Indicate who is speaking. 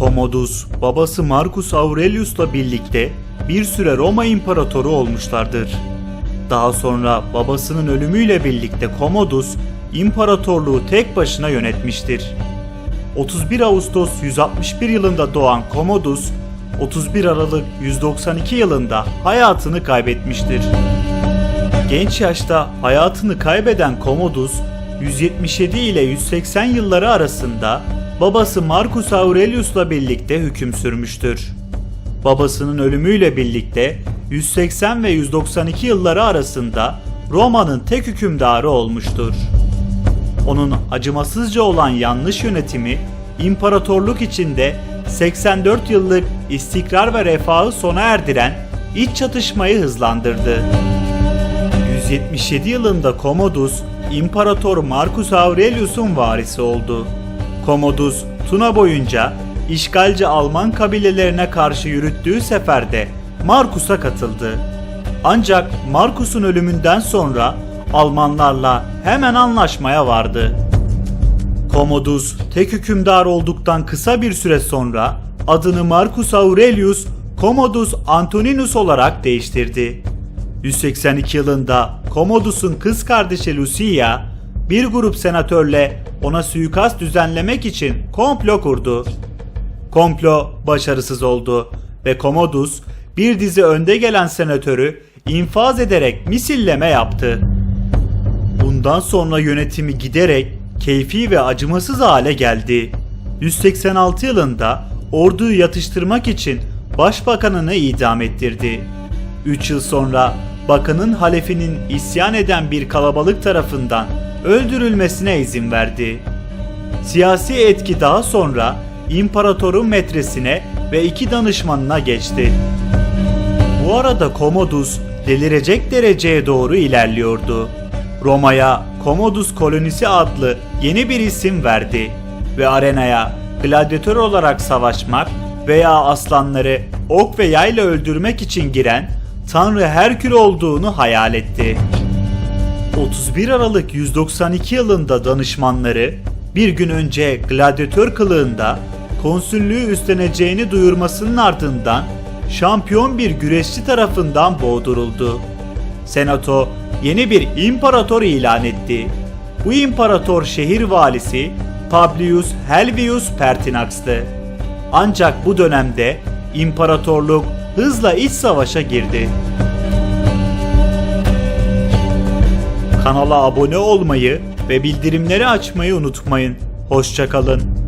Speaker 1: Commodus, babası Marcus Aurelius'la birlikte bir süre Roma İmparatoru olmuşlardır. Daha sonra babasının ölümüyle birlikte Commodus, imparatorluğu tek başına yönetmiştir. 31 Ağustos 161 yılında doğan Commodus, 31 Aralık 192 yılında hayatını kaybetmiştir. Genç yaşta hayatını kaybeden Commodus, 177 ile 180 yılları arasında babası Marcus Aurelius'la birlikte hüküm sürmüştür. Babasının ölümüyle birlikte 180 ve 192 yılları arasında Roma'nın tek hükümdarı olmuştur. Onun acımasızca olan yanlış yönetimi imparatorluk içinde 84 yıllık istikrar ve refahı sona erdiren iç çatışmayı hızlandırdı. 177 yılında Commodus, İmparator Marcus Aurelius'un varisi oldu. Commodus, Tuna boyunca işgalci Alman kabilelerine karşı yürüttüğü seferde Marcus'a katıldı. Ancak Marcus'un ölümünden sonra Almanlarla hemen anlaşmaya vardı. Commodus tek hükümdar olduktan kısa bir süre sonra adını Marcus Aurelius Commodus Antoninus olarak değiştirdi. 182 yılında Commodus'un kız kardeşi Lucia bir grup senatörle ona suikast düzenlemek için komplo kurdu. Komplo başarısız oldu ve Commodus bir dizi önde gelen senatörü infaz ederek misilleme yaptı. Bundan sonra yönetimi giderek keyfi ve acımasız hale geldi. 186 yılında orduyu yatıştırmak için başbakanını idam ettirdi. 3 yıl sonra bakanın halefinin isyan eden bir kalabalık tarafından öldürülmesine izin verdi. Siyasi etki daha sonra imparatorun metresine ve iki danışmanına geçti. Bu arada Commodus delirecek dereceye doğru ilerliyordu. Roma'ya Commodus kolonisi adlı yeni bir isim verdi ve arenaya gladyatör olarak savaşmak veya aslanları ok ve yayla öldürmek için giren Tanrı Herkül olduğunu hayal etti. 31 Aralık 192 yılında danışmanları bir gün önce gladyatör kılığında konsüllüğü üstleneceğini duyurmasının ardından şampiyon bir güreşçi tarafından boğduruldu. Senato yeni bir imparator ilan etti. Bu imparator şehir valisi Publius Helvius Pertinax'tı. Ancak bu dönemde imparatorluk hızla iç savaşa girdi. Kanala abone olmayı ve bildirimleri açmayı unutmayın. Hoşçakalın.